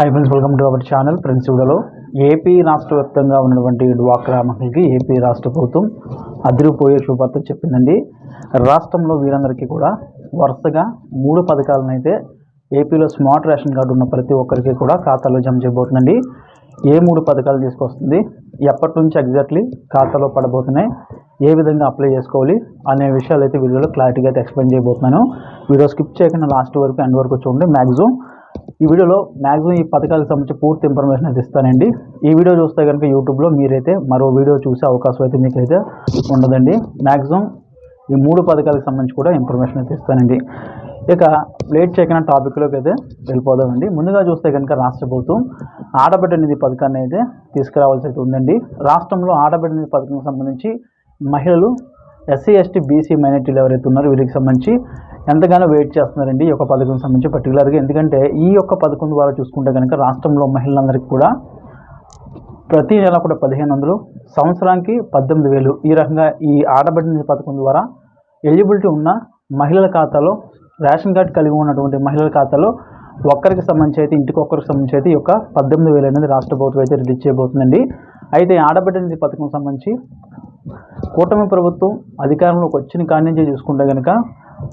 Hi friends welcome to our channel friends వీడియోలో AP రాష్ట్ర వ్యాప్తంగా ఉన్నటువంటి డ్వాక్రా మహిళకి ఏపీ రాష్ట్ర ప్రభుత్వం అదిరిపోయే శుభార్త చెప్పిందండి. రాష్ట్రంలో వీరందరికీ కూడా వరుసగా మూడు పథకాలను అయితే ఏపీలో స్మార్ట్ రేషన్ కార్డు ఉన్న ప్రతి ఒక్కరికి కూడా ఖాతాలో జమ చేయబోతుందండి. ఏ మూడు పథకాలు తీసుకొస్తుంది ఎప్పటి నుంచి ఎగ్జాక్ట్లీ ఖాతాలో పడబోతున్నాయి ఏ విధంగా అప్లై చేసుకోవాలి అనే విషయాలు అయితే వీడియోలో క్లారిటీగా అయితే ఎక్స్ప్లెయిన్ చేయబోతున్నాను. వీడియో స్కిప్ చేయకుండా లాస్ట్ వరకు ఎండ్ వరకు చూడండి. మ్యాక్సిమం ఈ వీడియోలో మ్యాక్సిమం ఈ పథకాలకు సంబంధించి పూర్తి ఇన్ఫర్మేషన్ అయితే ఇస్తానండి. ఈ వీడియో చూస్తే కనుక యూట్యూబ్లో మీరైతే మరో వీడియో చూసే అవకాశం అయితే మీకైతే ఉండదండి. మ్యాక్సిమం ఈ మూడు పథకాలకు సంబంధించి కూడా ఇన్ఫర్మేషన్ అయితే ఇస్తానండి. ఇక లేట్ చేయకుండా టాపిక్లోకి అయితే వెళ్ళిపోదామండి. ముందుగా చూస్తే కనుక రాష్ట్ర ప్రభుత్వం ఆడబిడ్డ నిధి పథకాన్ని అయితే తీసుకురావాల్సి అయితే ఉందండి. రాష్ట్రంలో ఆడబిడ్డ నిధి పథకం సంబంధించి మహిళలు ఎస్సీ ఎస్టీ బీసీ మైనార్టీలు ఎవరైతే ఉన్నారో వీరికి సంబంధించి ఎంతగానో వెయిట్ చేస్తున్నారండి ఈ యొక్క పథకం సంబంధించి పర్టికులర్గా ఎందుకంటే ఈ యొక్క పథకం ద్వారా చూసుకుంటే కనుక రాష్ట్రంలో మహిళలందరికీ కూడా ప్రతి నెల కూడా పదిహేను వందలు సంవత్సరానికి పద్దెనిమిది వేలు ఈ రకంగా ఈ ఆడబడిన నిధి పథకం ద్వారా ఎలిజిబిలిటీ ఉన్న మహిళల ఖాతాలో రేషన్ కార్డు కలిగి ఉన్నటువంటి మహిళల ఖాతాలో ఒక్కరికి సంబంధించి అయితే ఇంటికి ఒక్కరికి సంబంధించి అయితే ఈ యొక్క పద్దెనిమిది వేలు అనేది రాష్ట్ర ప్రభుత్వం అయితే రిలీజ్ చేయబోతుందండి. అయితే ఆడబిడ్డ నిధి పథకం సంబంధించి కూటమి ప్రభుత్వం అధికారంలోకి వచ్చిన కాడి నుంచి చూసుకుంటే కనుక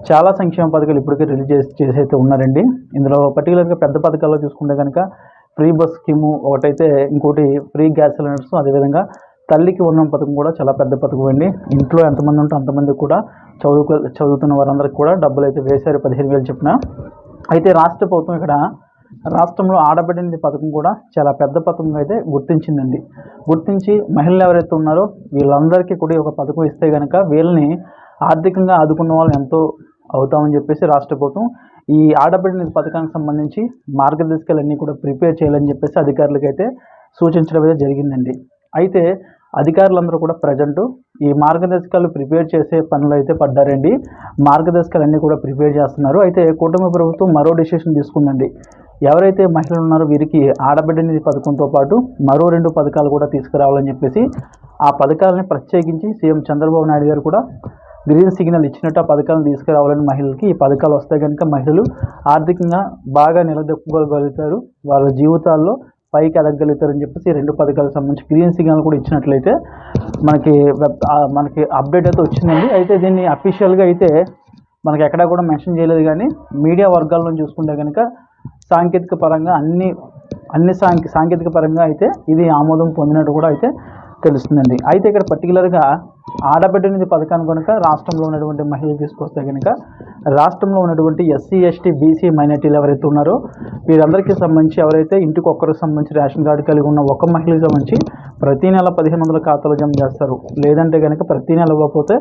చాలా సంక్షేమ పథకాలు ఇప్పటికే రిలీజ్ చేసి చేసైతే ఉన్నారండి. ఇందులో పర్టికులర్గా పెద్ద పథకాల్లో చూసుకుంటే కనుక ఫ్రీ బస్ స్కీము ఒకటైతే ఇంకోటి ఫ్రీ గ్యాస్ సిలిండర్స్ అదేవిధంగా తల్లికి వందనం పథకం కూడా చాలా పెద్ద పథకం అండి. ఇంట్లో ఎంతమంది ఉంటే అంతమందికి కూడా చదువుకు చదువుతున్న వారందరికీ కూడా డబ్బులు అయితే వేశారు పదిహేను వేలు చెప్పిన. అయితే రాష్ట్ర ప్రభుత్వం ఇక్కడ రాష్ట్రంలో ఆడబిడ్డ పథకం కూడా చాలా పెద్ద పథకంగా అయితే గుర్తించిందండి. గుర్తించి మహిళలు ఎవరైతే ఉన్నారో వీళ్ళందరికీ కూడా ఒక పథకం ఇస్తే కనుక వీళ్ళని ఆర్థికంగా ఆదుకున్న వాళ్ళు ఎంతో అవుతామని చెప్పేసి రాష్ట్ర ప్రభుత్వం ఈ ఆడబిడ్డ నిధి పథకానికి సంబంధించి మార్గదర్శకాలన్నీ కూడా ప్రిపేర్ చేయాలని చెప్పేసి అధికారులకైతే సూచించడం అయితే జరిగిందండి. అయితే అధికారులందరూ కూడా ప్రజెంట్ ఈ మార్గదర్శకాలు ప్రిపేర్ చేసే పనులు అయితే పడ్డారండి. మార్గదర్శకాలన్నీ కూడా ప్రిపేర్ చేస్తున్నారు. అయితే కుటుంబ ప్రభుత్వం మరో డెసిషన్ తీసుకుందండి. ఎవరైతే మహిళలు ఉన్నారో వీరికి ఆడబిడ్డ నిధి పథకంతో పాటు మరో రెండు పథకాలు కూడా తీసుకురావాలని చెప్పేసి ఆ పథకాలని ప్రత్యేకించి సీఎం చంద్రబాబు నాయుడు గారు కూడా గ్రీన్ సిగ్నల్ ఇచ్చినట్టు ఆ పథకాలను తీసుకురావాలని మహిళలకి ఈ పథకాలు వస్తే కనుక మహిళలు ఆర్థికంగా బాగా నిలదొక్కుకోగలుగుతారు. వాళ్ళ జీవితాల్లో పైకి ఎదగలుగుతారని చెప్పేసి రెండు పథకాలకు సంబంధించి గ్రీన్ సిగ్నల్ కూడా ఇచ్చినట్లయితే మనకి వెబ్ మనకి అప్డేట్ అయితే వచ్చిందండి. అయితే దీన్ని అఫీషియల్గా అయితే మనకి ఎక్కడా కూడా మెన్షన్ చేయలేదు కానీ మీడియా వర్గాల్లో చూసుకుంటే కనుక సాంకేతిక పరంగా అన్ని అన్ని సాంకే సాంకేతిక పరంగా అయితే ఇది ఆమోదం పొందినట్టు కూడా అయితే తెలుస్తుందండి. అయితే ఇక్కడ పర్టికులర్గా ఆడబిడ్డ నిధి పథకాన్ని కనుక రాష్ట్రంలో ఉన్నటువంటి మహిళలు తీసుకొస్తే కనుక రాష్ట్రంలో ఉన్నటువంటి ఎస్సీ ఎస్టీ బీసీ మైనార్టీలు ఎవరైతే ఉన్నారో వీరందరికీ సంబంధించి ఎవరైతే ఇంటికి ఒక్కరికి సంబంధించి రేషన్ కార్డు కలిగి ఉన్న ఒక మహిళకి సంబంధించి ప్రతి నెల పదిహేను వందల ఖాతాలో జమ చేస్తారు. లేదంటే కనుక ప్రతి నెల ఇవ్వకపోతే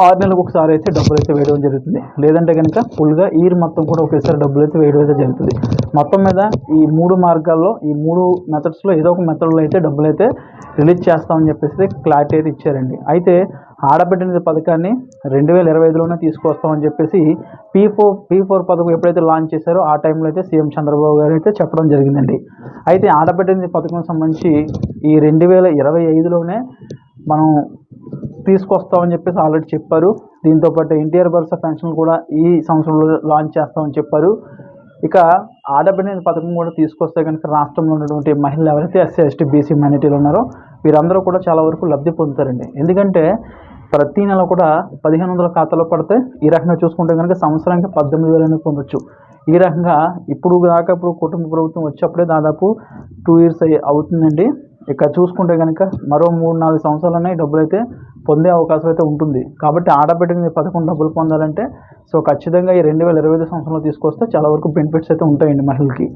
ఆరు నెలలకు ఒకసారి అయితే డబ్బులు అయితే వేయడం జరుగుతుంది. లేదంటే కనుక ఫుల్గా ఇయర్ మొత్తం కూడా ఒకేసారి డబ్బులు అయితే వేయడం అయితే జరుగుతుంది. మొత్తం మీద ఈ మూడు మార్గాల్లో ఈ మూడు మెథడ్స్లో ఏదో ఒక మెథడ్లో అయితే డబ్బులు అయితే రిలీజ్ చేస్తామని చెప్పేసి క్లారిటీ అయితే ఇచ్చారండి. అయితే ఆడబిడ్డ నిధి పథకాన్ని రెండు వేల ఇరవై ఐదులోనే తీసుకొస్తామని చెప్పేసి పీ ఫోర్ పీ ఫోర్ పథకం ఎప్పుడైతే లాంచ్ చేశారో ఆ టైంలో అయితే సీఎం చంద్రబాబు గారు అయితే చెప్పడం జరిగిందండి. అయితే ఆడబిడ్డ నిధి పథకం సంబంధించి ఈ రెండు వేల ఇరవై ఐదులోనే మనం తీసుకొస్తామని చెప్పేసి ఆల్రెడీ చెప్పారు. దీంతోపాటు ఎన్టీఆర్ భరోసా పెన్షన్ కూడా ఈ సంవత్సరంలో లాంచ్ చేస్తామని చెప్పారు. ఇక ఆడబిడ్డ పథకం కూడా తీసుకొస్తే కనుక రాష్ట్రంలో ఉన్నటువంటి మహిళలు ఎవరైతే ఎస్సీ ఎస్టీ బీసీ మైనార్టీలు ఉన్నారో వీరందరూ కూడా చాలా వరకు లబ్ధి పొందుతారండి. ఎందుకంటే ప్రతి నెల కూడా పదిహేను వందల ఖాతాలో పడితే ఈ రకంగా చూసుకుంటే కనుక సంవత్సరానికి పద్దెనిమిది వేలు అనేది పొందొచ్చు. ఈ రకంగా ఇప్పుడు దాకా ఇప్పుడు కుటుంబ ప్రభుత్వం వచ్చేప్పుడే దాదాపు టూ ఇయర్స్ అయ్యి అవుతుందండి. ఇక చూసుకుంటే కనుక మరో మూడు నాలుగు సంవత్సరాలనే డబ్బులు అయితే పొందే అవకాశం అయితే ఉంటుంది. కాబట్టి ఆడబిడ్డ పథకం డబ్బులు పొందాలంటే సో ఖచ్చితంగా ఈ రెండు వేల ఇరవై ఐదు సంవత్సరంలో తీసుకొస్తే చాలా వరకు బెనిఫిట్స్ అయితే ఉంటాయండి మహిళలకి.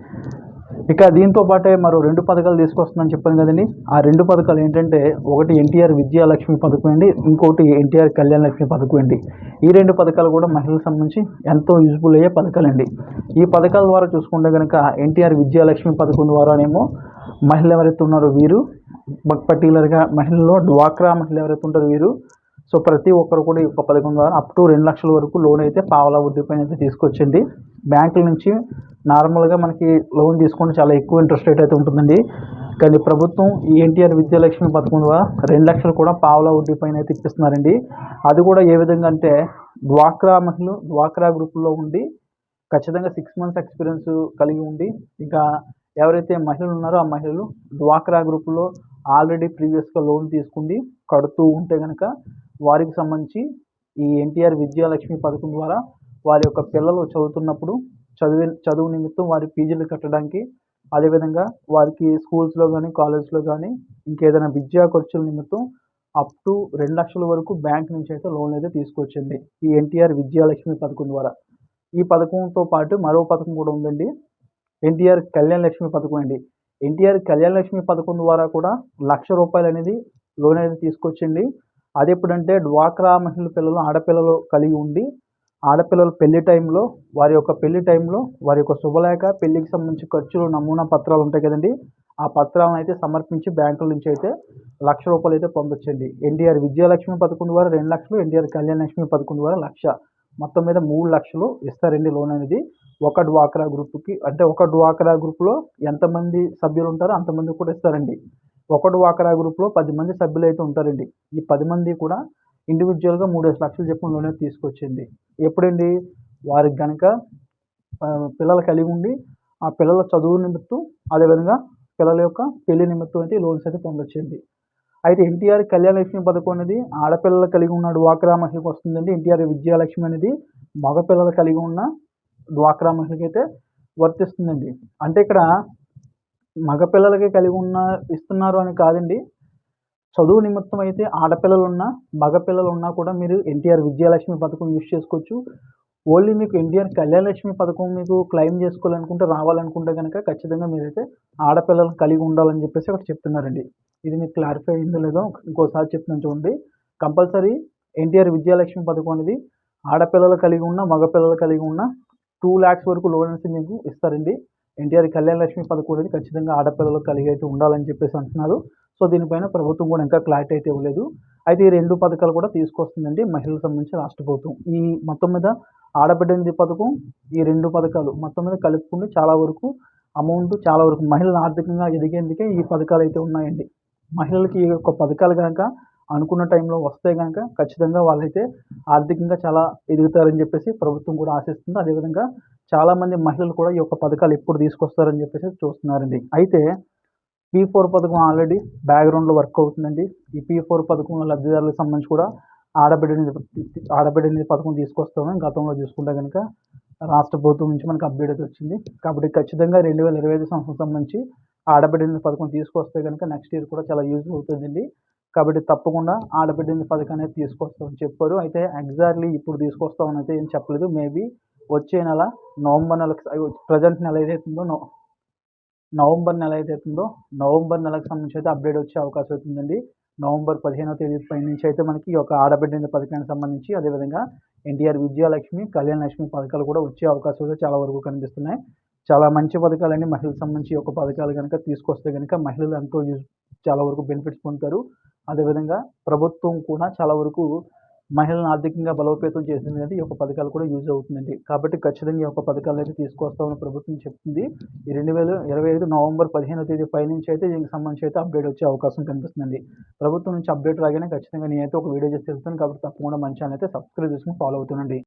ఇక దీంతో పాటే మరో రెండు పథకాలు తీసుకొస్తుందని చెప్పాను కదండి. ఆ రెండు పథకాలు ఏంటంటే ఒకటి ఎన్టీఆర్ విద్యాలక్ష్మి పథకం అండి ఇంకోటి ఎన్టీఆర్ కళ్యాణ లక్ష్మి పథకం అండి. ఈ రెండు పథకాలు కూడా మహిళలకు సంబంధించి ఎంతో యూజ్ఫుల్ అయ్యే పథకాలండి. ఈ పథకాల ద్వారా చూసుకుంటే కనుక ఎన్టీఆర్ విద్యాలక్ష్మి పథకం ద్వారానేమో మహిళలు ఎవరైతే ఉన్నారో వీరు పర్టికులర్గా మహిళల్లో డ్వాక్రా మహిళలు ఎవరైతే ఉంటారో వీరు సో ప్రతి ఒక్కరు కూడా ఈ యొక్క పథకం ద్వారా అప్ టు రెండు లక్షల వరకు లోన్ అయితే పావలా వడ్డీ పైన అయితే తీసుకొచ్చండి బ్యాంకుల నుంచి నార్మల్గా మనకి లోన్ తీసుకుంటే చాలా ఎక్కువ ఇంట్రెస్ట్ రేట్ అయితే ఉంటుందండి. కానీ ప్రభుత్వం ఎన్టీఆర్ విద్యాలక్ష్మి పథకం ద్వారా రెండు లక్షలు కూడా పావలా వడ్డీ పైన అయితే ఇప్పిస్తున్నారండి. అది కూడా ఏ విధంగా అంటే డ్వాక్రా మహిళలు డ్వాక్రా గ్రూపుల్లో ఉండి ఖచ్చితంగా సిక్స్ మంత్స్ ఎక్స్పీరియన్స్ కలిగి ఉండి ఇంకా ఎవరైతే మహిళలు ఉన్నారో ఆ మహిళలు డ్వాక్రా గ్రూపులో ఆల్రెడీ ప్రీవియస్గా లోన్ తీసుకుండి కడుతూ ఉంటే కనుక వారికి సంబంధించి ఈ ఎన్టీఆర్ విద్యాలక్ష్మి పథకం ద్వారా వారి యొక్క పిల్లలు చదువుతున్నప్పుడు చదివే చదువు నిమిత్తం వారి ఫీజులు కట్టడానికి అదేవిధంగా వారికి స్కూల్స్లో కానీ కాలేజ్లో కానీ ఇంకేదైనా విద్యా ఖర్చుల నిమిత్తం అప్ టు రెండు లక్షల వరకు బ్యాంక్ నుంచి అయితే లోన్ అయితే తీసుకొచ్చింది ఈ ఎన్టీఆర్ విద్యాలక్ష్మి పథకం ద్వారా. ఈ పథకంతో పాటు మరో పథకం కూడా ఉందండి. ఎన్టీఆర్ కళ్యాణ లక్ష్మి పథకం అండి. ఎన్టీఆర్ కళ్యాణ లక్ష్మి పథకం ద్వారా కూడా లక్ష రూపాయలు అనేది లోన్ అనేది తీసుకొచ్చింది. అది ఎప్పుడంటే డ్వాక్రా మహిళల పిల్లలు ఆడపిల్లలు కలిగి ఉండి ఆడపిల్లల పెళ్ళి టైంలో వారి యొక్క పెళ్ళి టైంలో వారి యొక్క శుభలేఖ పెళ్ళికి సంబంధించి ఖర్చులు నమూనా పత్రాలు ఉంటాయి కదండి. ఆ పత్రాలను అయితే సమర్పించి బ్యాంకుల నుంచి అయితే లక్ష రూపాయలు అయితే పొందొచ్చండి. ఎన్టీఆర్ విద్యాలక్ష్మి పథకం ద్వారా రెండు లక్షలు ఎన్టీఆర్ కళ్యాణ లక్ష్మి పథకం ద్వారా లక్ష. మొత్తం మీద మూడు లక్షలు ఇస్తారండి లోన్ అనేది. ఒక డ్వాక్రా గ్రూప్కి అంటే ఒక డ్వాక్రా గ్రూప్లో ఎంతమంది సభ్యులు ఉంటారో అంతమంది కూడా ఇస్తారండి. ఒక డ్వాక్రా గ్రూప్లో పది మంది సభ్యులు అయితే ఉంటారండి. ఈ పది మంది కూడా ఇండివిజువల్గా మూడేసి లక్షలు చెప్పిన లోన్ అయితే తీసుకొచ్చింది. ఎప్పుడండి? వారికి కనుక పిల్లలు కలిగి ఉండి ఆ పిల్లల చదువు నిమిత్తం అదేవిధంగా పిల్లల యొక్క పెళ్ళి నిమిత్తం అయితే లోన్స్ అయితే పొందొచ్చింది. అయితే ఎన్టీఆర్ కళ్యాణలక్ష్మి పథకం అనేది ఆడపిల్లలు కలిగి ఉన్న డ్వాక్రా మహిళకు వస్తుందండి. ఎన్టీఆర్ విద్యాలక్ష్మి అనేది మగపిల్లలు కలిగి ఉన్న డ్వాక్రా మహిళకి అయితే వర్తిస్తుందండి. అంటే ఇక్కడ మగపిల్లలకి కలిగి ఉన్న ఇస్తున్నారు అని కాదండి. చదువు నిమిత్తం అయితే ఆడపిల్లలు ఉన్నా మగపిల్లలు ఉన్నా కూడా మీరు ఎన్టీఆర్ విద్యాలక్ష్మి పథకం యూజ్ చేసుకోవచ్చు. ఓన్లీ మీకు ఎన్టీఆర్ కళ్యాణ లక్ష్మి పథకం మీకు క్లెయిమ్ చేసుకోవాలనుకుంటే రావాలనుకుంటే కనుక ఖచ్చితంగా మీరైతే ఆడపిల్లలను కలిగి ఉండాలని చెప్పేసి అక్కడ చెప్తున్నారండి. ఇది మీకు క్లారిఫై అయిందో లేదో ఇంకోసారి చెప్తున్నాను చూడండి. కంపల్సరీ ఎన్టీఆర్ విద్యాలక్ష్మి పథకం అనేది ఆడపిల్లలు కలిగి ఉన్న మగపిల్లలు కలిగి ఉన్న టూ ల్యాక్స్ వరకు లోన్ అనేది మీకు ఇస్తారండి. ఎన్టీఆర్ కళ్యాణ లక్ష్మి పథకం అనేది ఖచ్చితంగా ఆడపిల్లలు కలిగి అయితే ఉండాలని చెప్పేసి అంటున్నారు. సో దీనిపైన ప్రభుత్వం కూడా ఇంకా క్లారిటీ అయితే ఇవ్వలేదు. అయితే ఈ రెండు పథకాలు కూడా తీసుకొస్తుందండి మహిళలకు సంబంధించి రాష్ట్ర ప్రభుత్వం. ఈ మొత్తం మీద ఆడబిడ్డ నిధి పథకం ఈ రెండు పథకాలు మొత్తం మీద కలుపుకుంటే చాలా వరకు అమౌంట్ చాలా వరకు మహిళలు ఆర్థికంగా ఎదిగేందుకే ఈ పథకాలు అయితే ఉన్నాయండి. మహిళలకి ఈ యొక్క పథకాలు కనుక అనుకున్న టైంలో వస్తే కనుక ఖచ్చితంగా వాళ్ళైతే ఆర్థికంగా చాలా ఎదుగుతారని చెప్పేసి ప్రభుత్వం కూడా ఆశిస్తుంది. అదేవిధంగా చాలామంది మహిళలు కూడా ఈ యొక్క పథకాలు ఎప్పుడు తీసుకొస్తారని చెప్పేసి చూస్తున్నారండి. అయితే పీ ఫోర్ పథకం ఆల్రెడీ బ్యాక్గ్రౌండ్లో వర్క్ అవుతుందండి. ఈ పీ ఫోర్ పథకం లబ్ధిదారులకు సంబంధించి కూడా ఆడబిడ్డ ఆడబిడ్డ అనేది పథకం తీసుకొస్తామని గతంలో చూసుకుంటే కనుక రాష్ట్ర ప్రభుత్వం నుంచి మనకు అప్డేట్ అయితే వచ్చింది. కాబట్టి ఖచ్చితంగా రెండు వేల ఇరవై ఐదు సంవత్సరం సంబంధించి ఆడబిడ్డ పథకం తీసుకొస్తే కనుక నెక్స్ట్ ఇయర్ కూడా చాలా యూజ్ అవుతుందండి. కాబట్టి తప్పకుండా ఆడబిడ్డ పథకం అనేది తీసుకొస్తామని చెప్పారు. అయితే ఎగ్జాక్ట్లీ ఇప్పుడు తీసుకొస్తామని అయితే ఏం చెప్పలేదు. మేబీ వచ్చే నెల నవంబర్ నెలకు ప్రజెంట్ నెల ఏదైతుందో నవంబర్ నెల ఏదైతుందో నవంబర్ నెలకు సంబంధించి అయితే అప్డేట్ వచ్చే అవకాశం అవుతుందండి. నవంబర్ పదిహేనో తేదీ పై నుంచి అయితే మనకి ఈ యొక్క ఆడబిడ్డ పథకానికి సంబంధించి అదేవిధంగా ఎన్టీఆర్ విద్యాలక్ష్మి కళ్యాణ లక్ష్మి పథకాలు కూడా వచ్చే అవకాశాలు చాలా వరకు కనిపిస్తున్నాయి. చాలా మంచి పథకాలన్నీ మహిళలకు సంబంధించి ఒక పథకాలు కనుక తీసుకొస్తే కనుక మహిళలు ఎంతో యూజ్ చాలా వరకు బెనిఫిట్స్ పొందుతారు. అదేవిధంగా ప్రభుత్వం కూడా చాలా వరకు మహిళలను ఆర్థికంగా బలోపేతం చేసింది అనేది ఈ యొక్క పథకాలు కూడా యూజ్ అవుతుందండి. కాబట్టి ఖచ్చితంగా ఈ యొక్క పథకాలు అయితే తీసుకొస్తామని ప్రభుత్వం చెప్తుంది. ఈ రెండు వేల ఇరవై ఐదు నవంబర్ పదిహేనో తేదీ పైనుంచి అయితే దీనికి సంబంధించి అయితే అప్డేట్ వచ్చే అవకాశం కనిపిస్తుందండి. ప్రభుత్వం నుంచి అప్డేట్ రాగానే ఖచ్చితంగా నేనైతే ఒక వీడియో చేసి తెలుస్తాను కాబట్టి తప్పకుండా మంచి అయితే సబ్స్క్రైబ్ చేసుకుని ఫాలో అవుతుండండి.